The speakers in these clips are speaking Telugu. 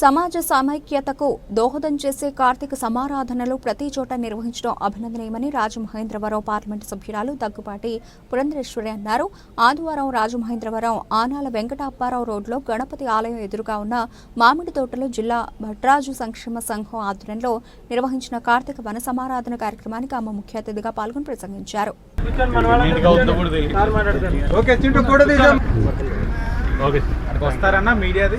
సమాజ సమైక్యతకు దోహదం చేసే కార్తీక సమారాధనలు ప్రతి చోట నిర్వహించడం అభినందనీయమని రాజమహేంద్రవరం పార్లమెంటు సభ్యురాలు దగ్గుపాటి పురంధరేశ్వరి అన్నారు. ఆదివారం రాజమహేంద్రవరం ఆనాల వెంకటాప్పారావు రోడ్లో గణపతి ఆలయం ఎదురుగా ఉన్న మామిడి తోటలో జిల్లా భట్రాజు సంక్షేమ సంఘం ఆధ్వర్యంలో నిర్వహించిన కార్తీక వన సమారాధన కార్యక్రమానికి ఆమె ముఖ్య అతిథిగా పాల్గొని ప్రసంగించారు. వస్తారన్నా మీడియాది?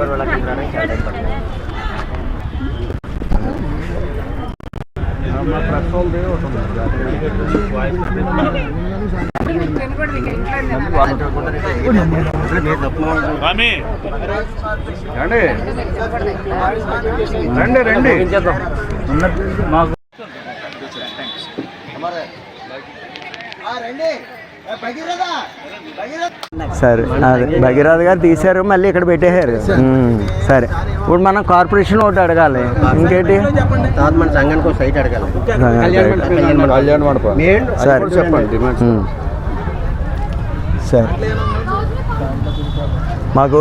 దీనికని అక్కడికి వెళ్ళిపోయి వాళ్ళకి రావడానికి చాలా టైం పడుతుంది. రండి మాకు రండి సరే అదే. భగీరథ గారు తీశారు మళ్ళీ ఇక్కడ పెట్టేశారు. సరే. ఇప్పుడు మనం కార్పొరేషన్ ఒకటి అడగాలి. ఇంకేంటి? తర్వాత మన సంఘానికి ఒక సైట్ అడగాలి. కళ్యాణ మండపం. మెయిన్ అది సరే చెప్పండి. సరే. మాకు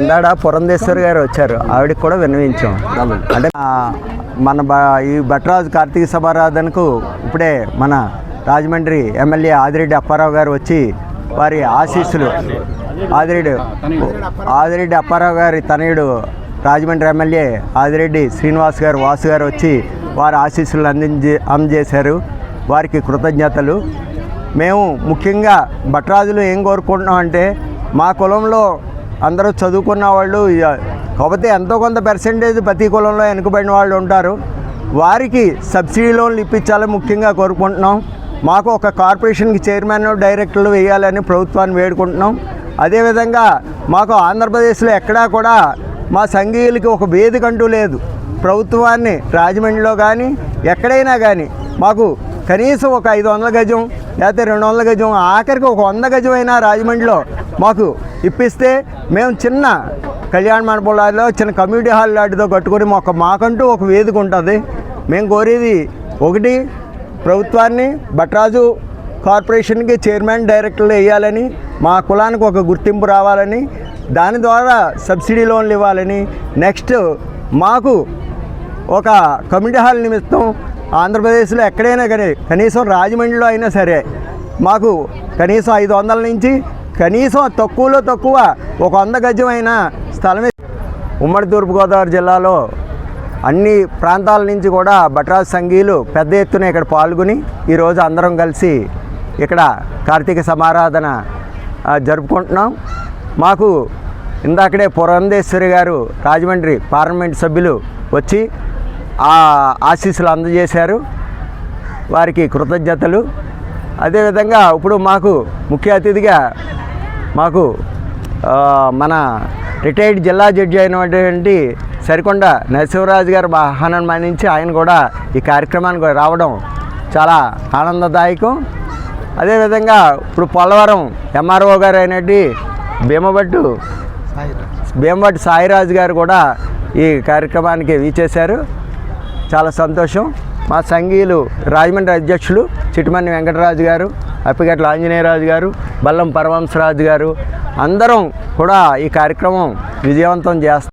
ఇందాడ పురంధేశ్వర్ గారు వచ్చారు. ఆవిడకి కూడా విన్నవించాం. అంటే మన బ ఈ భట్రాజు కార్తీక సమారాధనకు ఇప్పుడే మన రాజమండ్రి ఎమ్మెల్యే ఆదిరెడ్డి అప్పారావు గారు వచ్చి వారి ఆశీస్సులు. ఆదిరెడ్డి ఆదిరెడ్డి అప్పారావు గారి తనయుడు రాజమండ్రి ఎమ్మెల్యే ఆదిరెడ్డి శ్రీనివాస్ గారు వాసు గారు వచ్చి వారి ఆశీస్సులు అందించి అందజేశారు. వారికి కృతజ్ఞతలు. మేము ముఖ్యంగా భట్రాజులు ఏం కోరుకుంటున్నాం అంటే మా కులంలో అందరూ చదువుకున్న వాళ్ళు ఇక కాకపోతే ఎంతో కొంత పర్సెంటేజ్ ప్రతి కులంలో వెనుకబడిన వాళ్ళు ఉంటారు. వారికి సబ్సిడీ లోన్లు ఇప్పించాలని ముఖ్యంగా కోరుకుంటున్నాం. మాకు ఒక కార్పొరేషన్కి చైర్మన్ డైరెక్టర్లు వేయాలని ప్రభుత్వాన్ని వేడుకుంటున్నాం. అదేవిధంగా మాకు ఆంధ్రప్రదేశ్లో ఎక్కడా కూడా మా సంఘీయులకి ఒక వేదిక అంటూ లేదు. ప్రభుత్వాన్ని రాజమండ్రిలో కానీ ఎక్కడైనా కానీ మాకు కనీసం ఒక ఐదు వందల గజం లేకపోతే రెండు వందల గజం ఆఖరికి ఒక వంద గజం అయినా రాజమండ్రిలో మాకు ఇప్పిస్తే మేము చిన్న కళ్యాణ మండపంలో చిన్న కమ్యూనిటీ హాల్ లాంటిదో కట్టుకొని మాకు మాకంటూ ఒక వేదిక ఉంటుంది. మేము కోరేది ఒకటి ప్రభుత్వాన్ని భట్రాజు కార్పొరేషన్కి చైర్మన్ డైరెక్టర్లు వేయాలని మా కులానికి ఒక గుర్తింపు రావాలని దాని ద్వారా సబ్సిడీ లోన్లు ఇవ్వాలని నెక్స్ట్ మాకు ఒక కమ్యూనిటీ హాల్ నిమిత్తం ఆంధ్రప్రదేశ్లో ఎక్కడైనా కానీ కనీసం రాజమండ్రిలో అయినా సరే మాకు కనీసం ఐదు వందల నుంచి కనీసం తక్కువలో తక్కువ ఒక వంద గజమైన స్థలమే ఉమ్మడి తూర్పుగోదావరి జిల్లాలో అన్ని ప్రాంతాల నుంచి కూడా భట్రాజు సంఘీయులు పెద్ద ఎత్తున ఇక్కడ పాల్గొని ఈరోజు అందరం కలిసి ఇక్కడ కార్తీక సమారాధన జరుపుకుంటున్నాం. మాకు ఇందాకడే పురంధేశ్వరి గారు రాజమండ్రి పార్లమెంట్ సభ్యులు వచ్చి ఆ ఆశీస్సులు అందజేశారు. వారికి కృతజ్ఞతలు. అదేవిధంగా ఇప్పుడు మాకు ముఖ్య అతిథిగా మాకు మన రిటైర్డ్ జిల్లా జడ్జి అయినటువంటి సరికొండ నరసింహరాజు గారు ఆహ్వానం మానించి ఆయన కూడా ఈ కార్యక్రమానికి రావడం చాలా ఆనందదాయకం. అదేవిధంగా ఇప్పుడు పోలవరం ఎంఆర్ఓ గారు అయినట్టు భీమభట్టు భీమభట్టు సాయిరాజు గారు కూడా ఈ కార్యక్రమానికి వీచేశారు. చాలా సంతోషం. మా సంఘీయులు రాజమండ్రి అధ్యక్షులు చిట్టుమన్ని వెంకటరాజు గారు అప్పిగట్ల ఆంజనేయరాజు గారు బల్లం పరమహంసరాజు గారు అందరం కూడా ఈ కార్యక్రమం విజయవంతం చేస్తారు